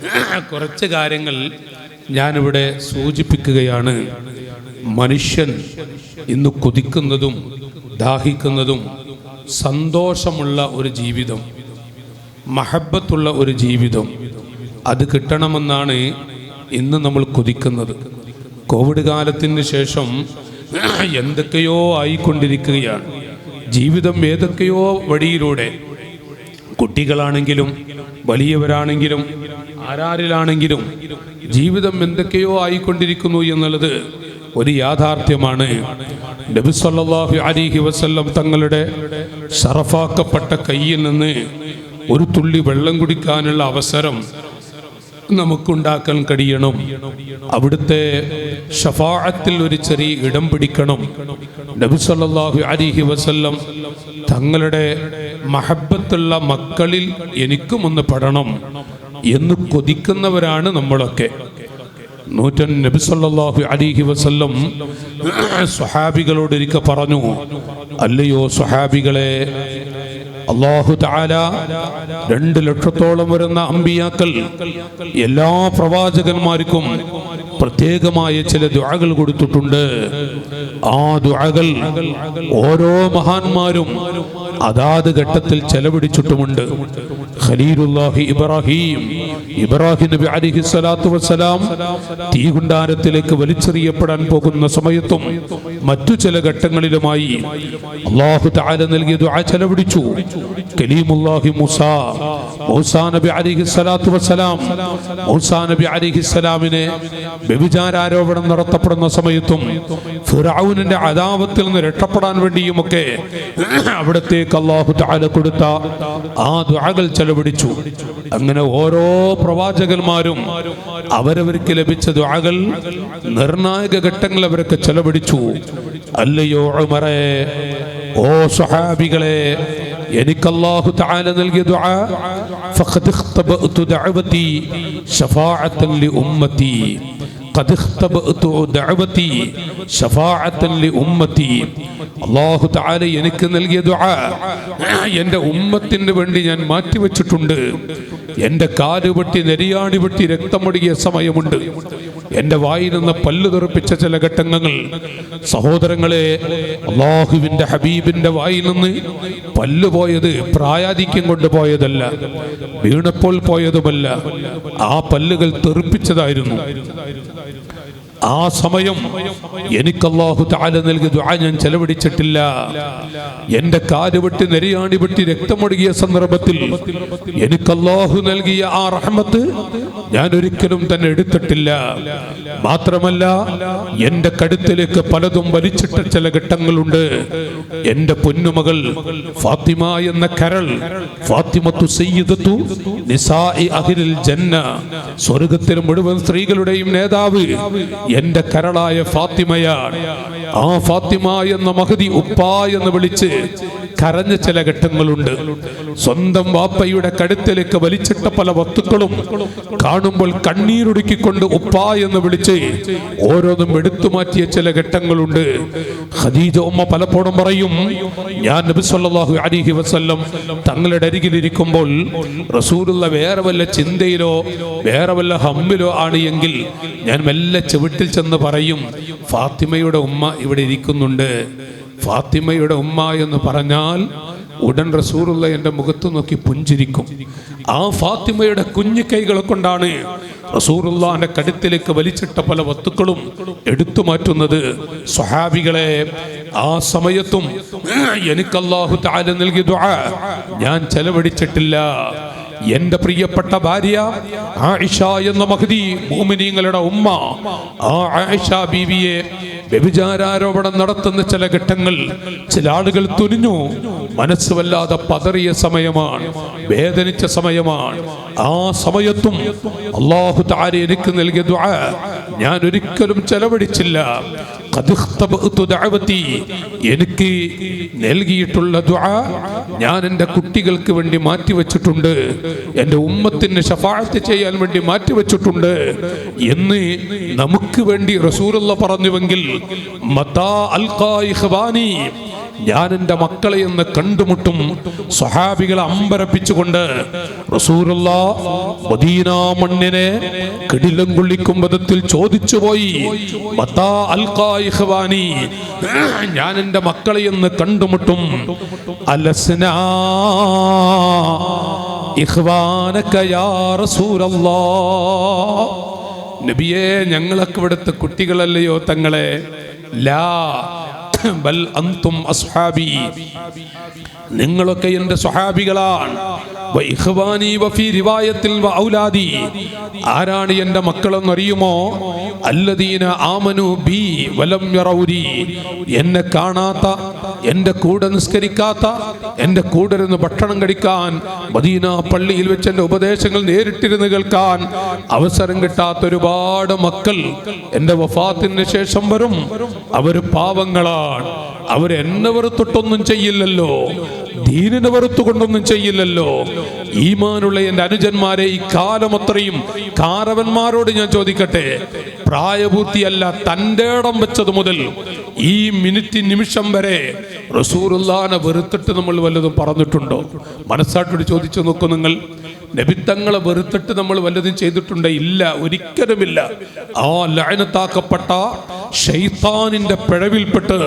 കുറച്ച് കാര്യങ്ങൾ ഞാനിവിടെ സൂചിപ്പിക്കുകയാണ്. മനുഷ്യൻ ഇന്ന് കൊതിക്കുന്നതും ദാഹിക്കുന്നതും സന്തോഷമുള്ള ഒരു ജീവിതം മഹബത്തുള്ള ഒരു ജീവിതം. അത് കിട്ടണമെന്നാണ് ഇന്ന് നമ്മൾ കൊതിക്കുന്നത്. കോവിഡ് കാലത്തിന് ശേഷം എന്തൊക്കെയോ ആയിക്കൊണ്ടിരിക്കുകയാണ്. ജീവിതം ഏതൊക്കെയോ വഴിയിലൂടെ കുട്ടികളാണെങ്കിലും വലിയവരാണെങ്കിലും ആരാരിലാണെങ്കിലും ജീവിതം എന്തൊക്കെയോ ആയിക്കൊണ്ടിരിക്കുന്നു എന്നുള്ളത് ഒരു യാഥാർത്ഥ്യമാണ്. നബി സല്ലല്ലാഹു അലൈഹി വസല്ലം തങ്ങളുടെ ഷറഫാക്കപ്പെട്ട കയ്യിൽ നിന്ന് ഒരു തുള്ളി വെള്ളം കുടിക്കാനുള്ള അവസരം നമുക്കുണ്ടാക്കാൻ കഴിയണം. അവിടുത്തെ ഷഫാഅത്തിൽ ഒരു ചെറിയ ഇടം പിടിക്കണം. നബി സല്ലല്ലാഹു അലൈഹി വസല്ലം തങ്ങളുടെ മഹബത്തുള്ള മക്കളിൽ എനിക്കും ഒന്ന് പെടണം. എന്ന് കൊതിക്കുന്നവരാണ് നമ്മളൊക്കെ. നൂറ്റൻ നബി സല്ലല്ലാഹു അലൈഹി വസല്ലം സ്വഹാബികളോട് ഒരിക്കൽ പറഞ്ഞു അല്ലയോ സ്വഹാബികളെ അള്ളാഹു താല രണ്ട് ലക്ഷത്തോളം വരുന്ന അമ്പിയാക്കൾ എല്ലാ പ്രവാചകന്മാർക്കും പ്രത്യേകമായ ചില ദുആകൾ കൊടുത്തിട്ടുണ്ട്. ആ ദുആകൾ ഓരോ മഹാന്മാരും അതാത് ഘട്ടത്തിൽ ചെലവഴിച്ചിട്ടുമുണ്ട്. ഖലീലുല്ലാഹി ഇബ്രാഹിം ഇബ്രാഹിം നബി അലിഹി സ്വലാത്തു വസ്സലാം തീകുണ്ടാരത്തിലേക്ക് വലിച്ചെറിയപ്പെടാൻ പോകുന്ന സമയത്തും മറ്റു ചില ഘട്ടങ്ങളിലുമായി അള്ളാഹു താല നൽകിയ ദുആ ചെലവഴിച്ചു. കലീമുല്ലാഹി മൂസ മൂസ നബി അലിഹി സ്വലാത്തു വസ്സലാം മൂസാ നബി അലിഹി സ്വലാമിനെ വ്യഭിചാരോപണം നടത്തപ്പെടുന്ന സമയത്തും ഫിറൌനിന്റെ അദാവത്തിൽ നിന്ന് രക്ഷപ്പെടാൻ വേണ്ടിയുമൊക്കെ അവിടത്തേക്ക് അള്ളാഹു താല കൊടുത്ത ആ ദുആകൾ ചെലവഴിച്ചു. അങ്ങനെ ഓരോ പ്രവാചകന്മാരും അവരവർക്ക് ലഭിച്ച ദുആകൾ നിർണായക ഘട്ടങ്ങൾ അവരൊക്കെ ചെലവഴിച്ചു. അല്ലയോ ഉമറേ ഓ സ്വഹാബികളെ എനിക്ക് അല്ലാഹു തആല നൽകിയ ദുആ ഫഖദ് ഇഖ്തബഅതു ദഅവതി ശഫാഅത്തൻ ലി ഉമ്മതി ഖദ് ഇഖ്തബഅതു ദഅവതി ഉമ്മത്തി. അല്ലാഹു തആല എനിക്ക് നൽകിയ ദുആ. എന്റെ ഉമ്മത്തിന് വേണ്ടി ഞാൻ മാറ്റിവെച്ചിട്ടുണ്ട്. എന്റെ കാൽ വെട്ടി നെരിയാണി വെട്ടി രക്തമൊടുകിയ സമയമുണ്ട്. എന്റെ വായിൽ നിന്ന് പല്ല് തെറിപ്പിച്ച ചില ഘട്ടങ്ങൾ. സഹോദരങ്ങളെ അള്ളാഹുവിന്റെ ഹബീബിന്റെ വായിൽ നിന്ന് പല്ല് പോയത് പ്രായാധിക്യം കൊണ്ട് പോയതല്ല വീണപ്പോൾ പോയതുമല്ല. ആ പല്ലുകൾ തെറിപ്പിച്ചതായിരുന്നു. ആ സമയം എനിക്ക് അല്ലാഹു തആല നൽകിയ ദുആ ഞാൻ ചെലവഴിച്ചിട്ടില്ല. എന്റെ കാൽ വെട്ടി നെരിയാണി വെട്ടി രക്തമൊഴുകിയ സന്ദർഭത്തിൽ എനിക്ക് അല്ലാഹു നൽകിയ ആ റഹ്മത്ത് ഞാൻ ഒരിക്കലും തന്നെ എടുത്തിട്ടില്ല. മാത്രമല്ല എന്റെ കടുത്തിലേക്ക് പലതും വലിച്ചിട്ട ചില ഘട്ടങ്ങളുണ്ട്. എന്റെ പൊന്നുമകൾ ഫാത്തിമ എന്ന കരൾ ഫാത്തിമത്തു സയ്യിദത്തു നിസാഇ അഹ്ലിൽ ജന്ന സ്വർഗത്തിലെ മുഴുവൻ സ്ത്രീകളുടെയും നേതാവ് എന്റെ കരളായ ഫാത്തിമയാണ്. ആ ഫാത്തിമ എന്ന മഹതി ഉപ്പ എന്ന് വിളിച്ച് കരഞ്ഞ ചില ഘട്ടങ്ങളുണ്ട്. സ്വന്തം വാപ്പയുടെ കഴുത്തിലേക്ക് വലിച്ചിട്ട പല വസ്തുക്കളും കാണുമ്പോൾ കണ്ണീരൊടുക്കിക്കൊണ്ട് ഉപ്പ എന്ന് വിളിച്ച് ഓരോന്നും എടുത്തു മാറ്റിയ ചില ഘട്ടങ്ങളുണ്ട്. ഖദീജ ഉമ്മ പലപ്പോഴും പറയും ഞാൻ നബി സല്ലല്ലാഹു അലൈഹി വസല്ലം തങ്ങളുടെ അരികിലിരിക്കുമ്പോൾ റസൂലുള്ള വേറെ വല്ല ചിന്തയിലോ വേറെ വല്ല ഹമ്മിലോ ആണ് എങ്കിൽ ഞാൻ മെല്ലെ ചുവട്ടിൽ ചെന്ന് പറയും ഫാത്തിമയുടെ ഉമ്മ ഇവിടെ ഇരിക്കുന്നുണ്ട്. ഫാത്തിമയുടെ ഉമ്മ എന്ന് പറഞ്ഞാൽ ഉടൻ റസൂറുള്ള എന്റെ മുഖത്ത് നോക്കി പുഞ്ചിരിക്കും. ആ ഫാത്തിമയുടെ കുഞ്ഞു കൈകളെ കൊണ്ടാണ് റസൂറുള്ളാന്റെ കടുത്തിലേക്ക് വലിച്ചിട്ട പല വസ്തുക്കളും എടുത്തു മാറ്റുന്നത്. സ്വഹാബികളെ ആ സമയത്തും എനിക്കല്ലാഹു താല നൽകി ഞാൻ ചെലവഴിച്ചിട്ടില്ല. എന്റെ പ്രിയപ്പെട്ട ഭാര്യ ആയിഷ എന്ന മഹതി ഭൂമിനീങ്ങളുടെ ഉമ്മ. ആ ആയിഷ ബീവിയെ വ്യഭിചാരാരോപണം നടത്തുന്ന ചില ഘട്ടങ്ങൾ ചില ആളുകൾ തുനിഞ്ഞു. മനസ്സ് വല്ലാതെ പതറിയ സമയമാണ് വേദനിച്ച സമയമാണ്. ആ സമയത്തും അള്ളാഹു താര എനിക്ക് നൽകിയ ഞാൻ ഒരിക്കലും ചെലവഴിച്ചില്ല. എനിക്ക് നൽകിയിട്ടുള്ള ദുആ ഞാൻ എന്റെ കുട്ടികൾക്ക് വേണ്ടി മാറ്റിവെച്ചിട്ടുണ്ട്. എന്റെ ഉമ്മത്തിന് ഷഫാഅത്ത് ചെയ്യാൻ വേണ്ടി മാറ്റിവെച്ചിട്ടുണ്ട് എന്ന് നമുക്ക് വേണ്ടി റസൂലുള്ള പറഞ്ഞുവെങ്കിൽ മതാ അൽഖാ ഇഖ്വാനി ഞാൻ മക്കളെ എന്ന് കണ്ടുമുട്ടും സ്വഹാബികളെ അമ്പരപ്പിച്ചുകൊണ്ട് റസൂലുള്ള മദീന മണ്ണിനെ കിടിലം കൊള്ളിക്കും വിധത്തിൽ ചോദിച്ചു പോയി മത്താ അൽഖാ ഇഖ്വാനി ഞാൻ എന്റെ മക്കളെ എന്ന് കണ്ടുമുട്ടും. അലസ്നാ നബിയേ ഞങ്ങളൊക്കെ ഇവിടുത്തെ കുട്ടികളല്ലയോ തങ്ങളെ? ലാ ബൽ അസ്ഹാബി. നിങ്ങളൊക്കെ എന്റെ സ്വഹാബികളാണ്. ആരാണ് എന്റെ മക്കളെന്നറിയുമോ? അല്ലദീന ആമനു ബി വലം എന്നെ കാണാത്ത എന്റെ കൂടെ നിസ്കരിക്കാത്ത എന്റെ കൂടെ ഇരുന്ന് ഭക്ഷണം കഴിക്കാൻ മദീന പള്ളിയിൽ വെച്ച് എന്റെ ഉപദേശങ്ങൾ നേരിട്ടിരുന്ന് കേൾക്കാൻ അവസരം കിട്ടാത്ത ഒരുപാട് മക്കൾ എന്റെ വഫാത്തിന് ശേഷം വരും. അവർ പാവങ്ങളാണ്. അവർ എന്നെ വെറുത്തിട്ടൊന്നും ചെയ്യില്ലല്ലോ. ദീനിനെ വെറുത്തുകൊണ്ടൊന്നും ചെയ്യില്ലല്ലോ. ഈമാനുള്ള എന്റെ അനുജന്മാരെ ഈ കാലം അത്രയും കാരവന്മാരോട് ഞാൻ ചോദിക്കട്ടെ? പ്രായപൂർത്തിയല്ല തന്റെ ഇടം വെച്ചത് മുതൽ ഈ മിനിറ്റ് നിമിഷം വരെ റസൂറുല്ലാനെ വെറുത്തിട്ട് നമ്മൾ വല്ലതും പറഞ്ഞിട്ടുണ്ടോ? മനസ്സാട്ടോട് ചോദിച്ചു നോക്കൂ നിങ്ങൾ. നബിത്തങ്ങളെ വെറുത്തിട്ട് നമ്മൾ വല്ലതും ചെയ്തിട്ടുണ്ട്? ഇല്ല ഒരിക്കലുമില്ല. ആ ലയനത്താക്കപ്പെട്ട ഷെയ്ത്താനിന്റെ പിഴവിൽപ്പെട്ട്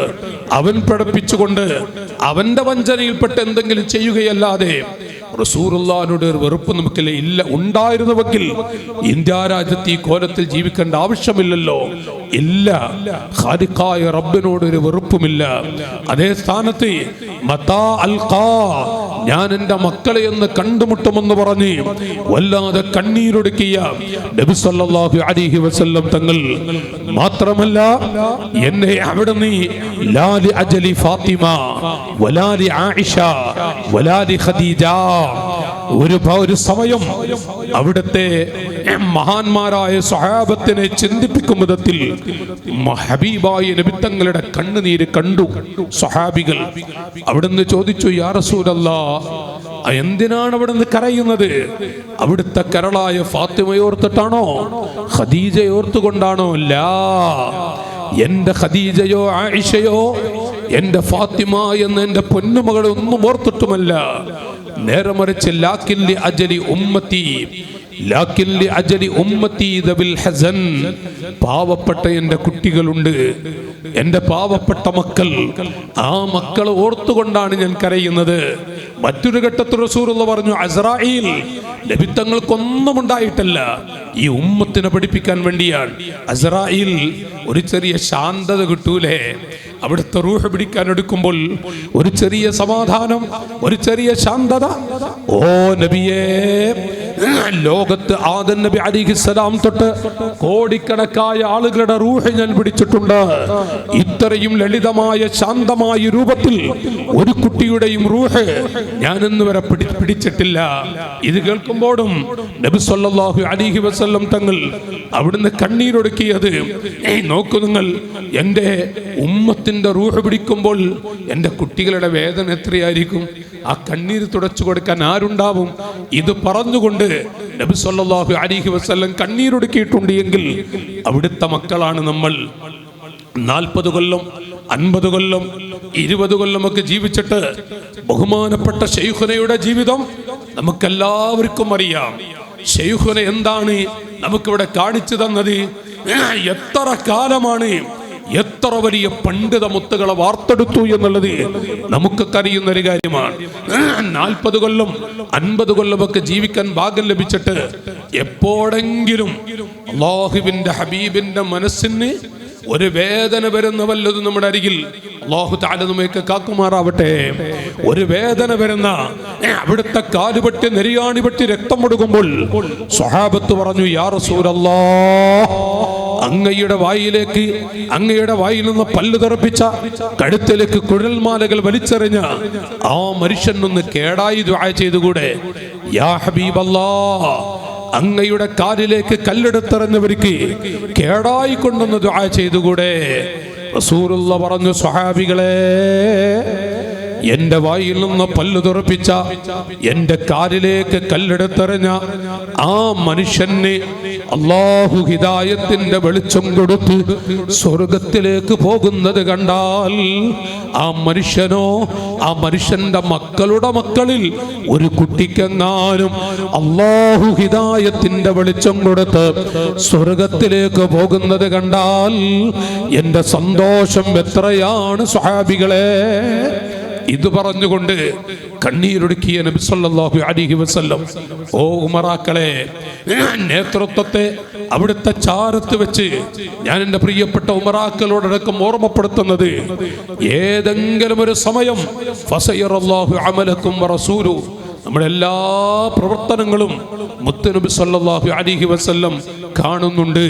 അവൻ പിഴപ്പിച്ചുകൊണ്ട് അവന്റെ വഞ്ചനയിൽപ്പെട്ട് എന്തെങ്കിലും ചെയ്യുകയല്ലാതെ റസൂറുല്ലാനോട് ഒരു വെറുപ്പ് നമുക്ക് ഇല്ല. ഉണ്ടായിരുന്നുവെങ്കിൽ ഇന്ത്യ രാജ്യത്ത് ഈ കോലത്തിൽ ജീവിക്കേണ്ട ആവശ്യമില്ലല്ലോ. ഇല്ല. ഖാലിഖായ റബ്ബിനോട് ഒരു വെറുപ്പുമില്ല. അതേ സ്ഥാനത്ത് മതാ അൽഖാ ഞാൻ എന്റെ മക്കളെ എന്ന് കണ്ടുമുട്ടുമെന്ന് പറഞ്ഞ് വല്ലാതെ കണ്ണീരൊടുക്കിയ നബി സല്ലല്ലാഹു അലൈഹി വസല്ലം തങ്ങൾ മാത്രമല്ല എന്നെ അവിടെ നീ ലാലി അജലി ഫാത്തിമ വലാലി ആയിഷ വലാലി ഖദീജ ഒരു ഒരു സമയം അവിടുത്തെ മഹാന്മാരായ സഹാബത്തിനെ ചിന്തിപ്പിക്കും വിധത്തിൽ ഹബീബായ നബിത്തങ്ങളുടെ കണ്ണുനീര് കണ്ടു. സഹാബികൾ അവിടുന്ന് ചോദിച്ചു യാ റസൂലല്ലാ എന്തിനാണ് അവിടുന്ന് കരയുന്നത്? അവിടുത്തെ കരളായ ഫാത്തിമയോർത്തിട്ടാണോ ഖദീജയോർത്തുകൊണ്ടാണോ അല്ല എന്റെ ഖദീജയോ ആയിഷയോ എന്റെ ഫാത്തിമ എന്ന എന്റെ പൊന്നുമകളെ ഒന്നും ഓർത്തിട്ടുമല്ല. നേരെ മറിച്ച് ലാക്കില്ലി അജലി ഉമ്മത്തി ലാക്കില്ലി അജലി ഉമ്മത്തി ദബിൽ ഹസൻ. പാവപ്പെട്ട എന്റെ കുട്ടികളുണ്ട്. എന്റെ പാവപ്പെട്ട മക്കൾ. ആ മക്കൾ ഓർത്തുകൊണ്ടാണ് ഞാൻ കരയുന്നത്. മറ്റൊരു ഘട്ടത്തിൽ റസൂറുള്ള പറഞ്ഞു അസ്രായിൽ ലഭിത്തങ്ങൾക്കൊന്നും ഉണ്ടായിട്ടല്ല. ഈ ഉമ്മത്തിനെ പഠിപ്പിക്കാൻ വേണ്ടിയാണ്. അസ്രായിൽ ഒരു ചെറിയ ശാന്തത കിട്ടൂലേ? അവിടുത്തെ റൂഹ് പിടിക്കാൻ എടുക്കുമ്പോൾ ഒരു ചെറിയ സമാധാനം ഒരു ചെറിയ ശാന്തത. ഓ നബിയേ ലോകത്ത് ആദൻ നബി അലിഹിസ്സലാം തൊട്ട് കോടിക്കണക്കായ ആളുകളുടെ റൂഹ് ഞാൻ പിടിച്ചിട്ടുണ്ട്. ഇത്രയും ലളിതമായ ശാന്തമായ രൂപത്തിൽ ഒരു കുട്ടിയുടെയും റൂഹ് ഞാൻ ഇന്ന് വരെ പിടി പിടിച്ചിട്ടില്ല. ഇത് കേൾക്കുമ്പോഴും നബി സല്ലല്ലാഹു അലിഹി വസല്ലം തങ്ങൾ അവിടുന്ന് കണ്ണീരൊടുക്കിയത് നോക്കു നിങ്ങൾ എന്റെ ഉമ്മത്തിന്റെ റൂഹ് പിടിക്കുമ്പോൾ എന്റെ കുട്ടികളുടെ വേദന എത്രയായിരിക്കും? ആ കണ്ണീര് തുടച്ചു കൊടുക്കാൻ ആരുണ്ടാവും? ഇത് പറഞ്ഞുകൊണ്ട് നബി സല്ലല്ലാഹു അലൈഹി വസല്ലം കണ്ണീരൊടുക്കിയിട്ടുണ്ട് എങ്കിൽ അവിടുത്തെ മക്കളാണ് നമ്മൾ. നാൽപ്പത് കൊല്ലം അൻപത് കൊല്ലം ഇരുപത് കൊല്ലമൊക്കെ ജീവിച്ചിട്ട് ബഹുമാനപ്പെട്ട ഷെയ്ഖുനയുടെ ജീവിതം നമുക്കെല്ലാവർക്കും അറിയാം. ഷെയ്ഖുന എന്താണ്? നമുക്കിവിടെ കാണിച്ചു തന്നത്. എത്ര കാലമാണ് എത്ര വലിയ പണ്ഡിത മുത്തുകളെ വാർത്തെടുത്തു എന്നുള്ളത് നമുക്കൊക്കെ അറിയുന്ന ഒരു കാര്യമാണ്. നാൽപ്പത് കൊല്ലം അൻപത് കൊല്ലമൊക്കെ ജീവിക്കാൻ ഭാഗ്യം ലഭിച്ചിട്ട് എപ്പോഴെങ്കിലും അള്ളാഹുവിന്റെ ഹബീബിന്റെ മനസ്സിന് ഒരു വേദന വരുന്ന വല്ലതും നമ്മുടെ അരികിൽ അള്ളാഹു താല നമ്മയൊക്കെ കാക്കുമാറാവട്ടെ. ഒരു വേദന വരുന്ന അവിടുത്തെ കാലുപെട്ടി നെരിയാണി പെട്ടി രക്തം കൊടുക്കുമ്പോൾ സ്വഹാബത്ത് പറഞ്ഞു യാ റസൂലല്ലാ അങ്ങയുടെ വായിലേക്ക് അങ്ങയുടെ വായിൽ നിന്ന് പല്ലു തെറപ്പിച്ച കഴുത്തിലേക്ക് കുഴൽമാലകൾ വലിച്ചെറിഞ്ഞ ആ മനുഷ്യൻ ഒന്ന് കേടായി ദ്വായ ചെയ്തുകൂടെ? യാ ഹബീബല്ലാ അങ്ങയുടെ കാലിലേക്ക് കല്ലെടുത്തെറിഞ്ഞവർക്ക് കേടായി കൊണ്ടൊന്ന് ദുആ ചെയ്തുകൂടെ? റസൂലുള്ള പറഞ്ഞു സ്വഹാബികളെ എന്റെ വായിൽ നിന്ന് പല്ലു തുറപ്പിച്ച എന്റെ കാലിലേക്ക് കല്ലെടുത്തെറിഞ്ഞ ആ മനുഷ്യനെ അള്ളാഹു ഹിതായത്തിന്റെ വെളിച്ചം കൊടുത്ത് സ്വർഗത്തിലേക്ക് പോകുന്നത് കണ്ടാൽ ആ മനുഷ്യനോ ആ മനുഷ്യന്റെ മക്കളുടെ മക്കളിൽ ഒരു കുട്ടിക്കെങ്ങാനും അള്ളാഹു ഹിതായത്തിന്റെ വെളിച്ചം കൊടുത്ത് സ്വർഗത്തിലേക്ക് പോകുന്നത് കണ്ടാൽ എന്റെ സന്തോഷം എത്രയാണ് സ്വഹാബികളെ? ഇത് പറഞ്ഞുകൊണ്ട് കണ്ണീരൊടുക്കിയ സല്ലല്ലാഹു അലൈഹി വസല്ലം ഓ ഉമറാക്കളെ നേതൃത്വത്തെ അവിടുത്തെ ചാരത്ത് വെച്ച് ഞാൻ എന്റെ പ്രിയപ്പെട്ട ഉമറാക്കളോടടക്കം ഓർമ്മപ്പെടുത്തുന്നത്. ഏതെങ്കിലും ഒരു സമയം ഫസയറല്ലാഹു അമലക്കും റസൂലു നമ്മുടെ എല്ലാ പ്രവർത്തനങ്ങളും മുത്തനബി സല്ലല്ലാഹു അലൈഹി വസല്ലം കാണുന്നുണ്ട്.